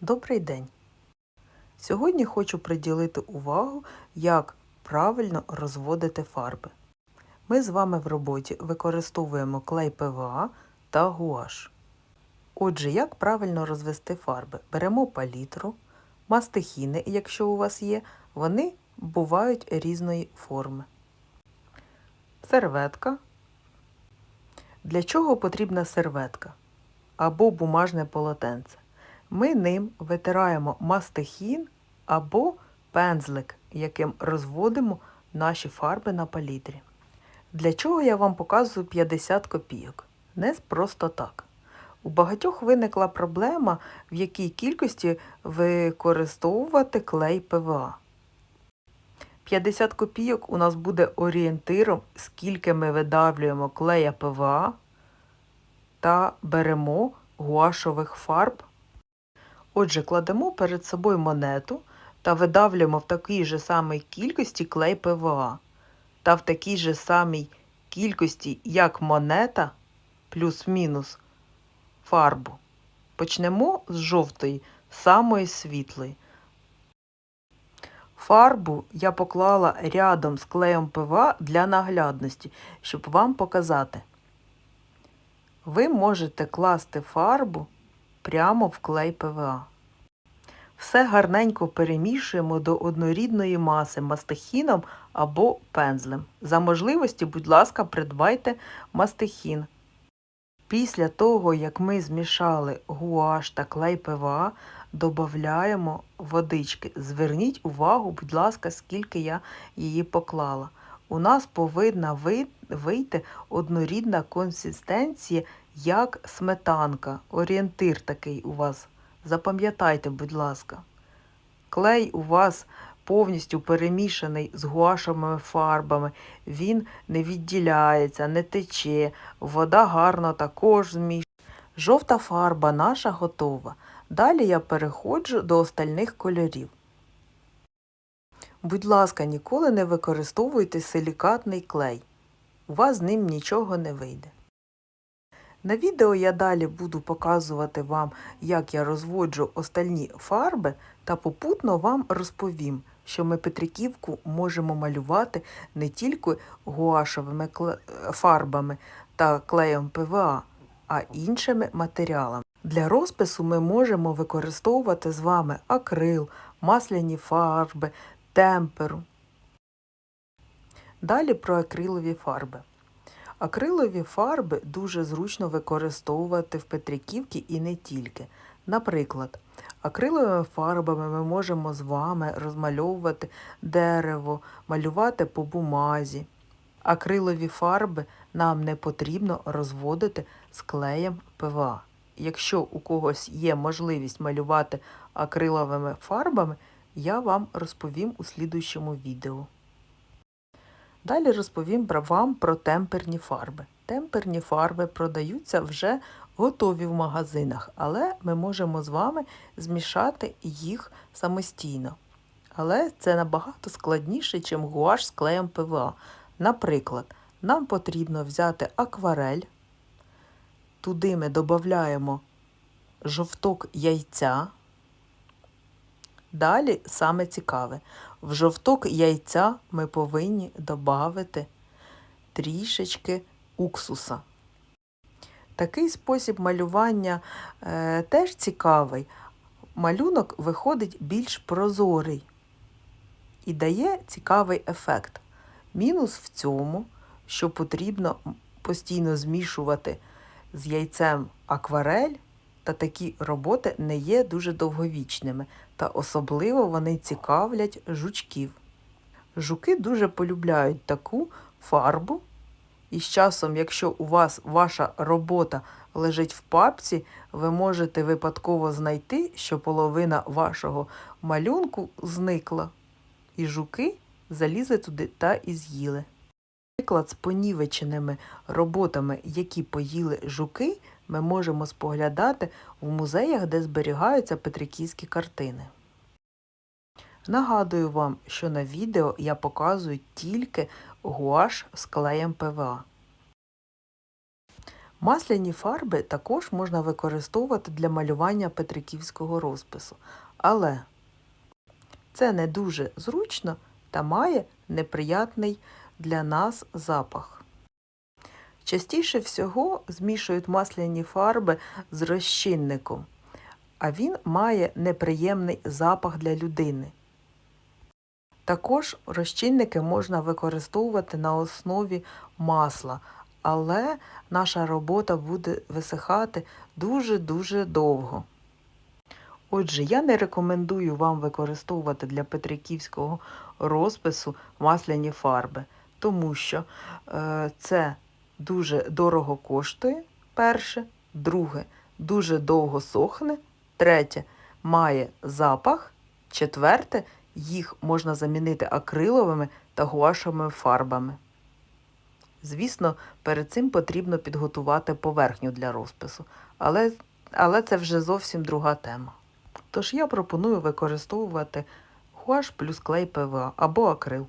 Добрий день! Сьогодні хочу приділити увагу, як правильно розводити фарби. Ми з вами в роботі використовуємо клей ПВА та гуаш. Отже, як правильно розвести фарби? Беремо палітру, мастихіни, якщо у вас є, вони бувають різної форми. Серветка. Для чого потрібна серветка або бумажне полотенце? Ми ним витираємо мастихін або пензлик, яким розводимо наші фарби на палітрі. Для чого я вам показую 50 копійок? Не просто так. У багатьох виникла проблема, в якій кількості використовувати клей ПВА. 50 копійок у нас буде орієнтиром, скільки ми видавлюємо клея ПВА та беремо гуашових фарб Отже, кладемо перед собою монету та видавлюємо в такій же самій кількості клей ПВА та в такій же самій кількості, як монета, плюс-мінус фарбу. Почнемо з жовтої, самої світлої. Фарбу я поклала рядом з клеєм ПВА для наглядності, щоб вам показати. Ви можете класти фарбу прямо в клей ПВА. Все гарненько перемішуємо до однорідної маси мастихіном або пензлем. За можливості, будь ласка, придбайте мастихін. Після того, як ми змішали гуаш та клей ПВА, додаємо водички. Зверніть увагу, будь ласка, скільки я її поклала. У нас повинна вийти однорідна консистенція, як сметанка. Орієнтир такий у вас. Запам'ятайте, будь ласка, клей у вас повністю перемішаний з гуашевими фарбами, він не відділяється, не тече, вода гарно також змішує. Жовта фарба наша готова. Далі я переходжу до остальних кольорів. Будь ласка, ніколи не використовуйте силікатний клей. У вас з ним нічого не вийде. На відео я далі буду показувати вам, як я розводжу остальні фарби та попутно вам розповім, що ми Петриківку можемо малювати не тільки гуашевими фарбами та клеєм ПВА, а іншими матеріалами. Для розпису ми можемо використовувати з вами акрил, масляні фарби, темперу. Далі про акрилові фарби. Акрилові фарби дуже зручно використовувати в Петриківці і не тільки. Наприклад, акриловими фарбами ми можемо з вами розмальовувати дерево, малювати по бумазі. Акрилові фарби нам не потрібно розводити з клеєм ПВА. Якщо у когось є можливість малювати акриловими фарбами, я вам розповім у слідуючому відео. Далі розповім вам про темперні фарби. Темперні фарби продаються вже готові в магазинах, але ми можемо з вами змішати їх самостійно. Але це набагато складніше, ніж гуаш з клеєм ПВА. Наприклад, нам потрібно взяти акварель, туди ми додаємо жовток яйця. Далі саме цікаве. В жовток яйця ми повинні додати трішечки уксуса. Такий спосіб малювання е, теж цікавий. Малюнок виходить більш прозорий і дає цікавий ефект. Мінус в цьому, що потрібно постійно змішувати з яйцем акварель та такі роботи не є дуже довговічними, та особливо вони цікавлять жучків. Жуки дуже полюбляють таку фарбу, і з часом, якщо у вас ваша робота лежить в папці, ви можете випадково знайти, що половина вашого малюнку зникла, і жуки залізли туди та і з'їли. Наприклад, з понівеченими роботами, які поїли жуки, ми можемо споглядати в музеях, де зберігаються петриківські картини. Нагадую вам, що на відео я показую тільки гуаш з клеєм ПВА. Масляні фарби також можна використовувати для малювання петриківського розпису, але це не дуже зручно та має неприятний для нас запах. Частіше всього змішують масляні фарби з розчинником, а він має неприємний запах для людини. Також розчинники можна використовувати на основі масла, але наша робота буде висихати дуже-дуже довго. Отже, я не рекомендую вам використовувати для петриківського розпису масляні фарби, тому що е, це дуже дорого коштує, перше, друге, дуже довго сохне, третє, має запах, четверте, їх можна замінити акриловими та гуашевими фарбами. Звісно, перед цим потрібно підготувати поверхню для розпису, але, але це вже зовсім друга тема. Тож я пропоную використовувати гуаш плюс клей ПВА або акрил.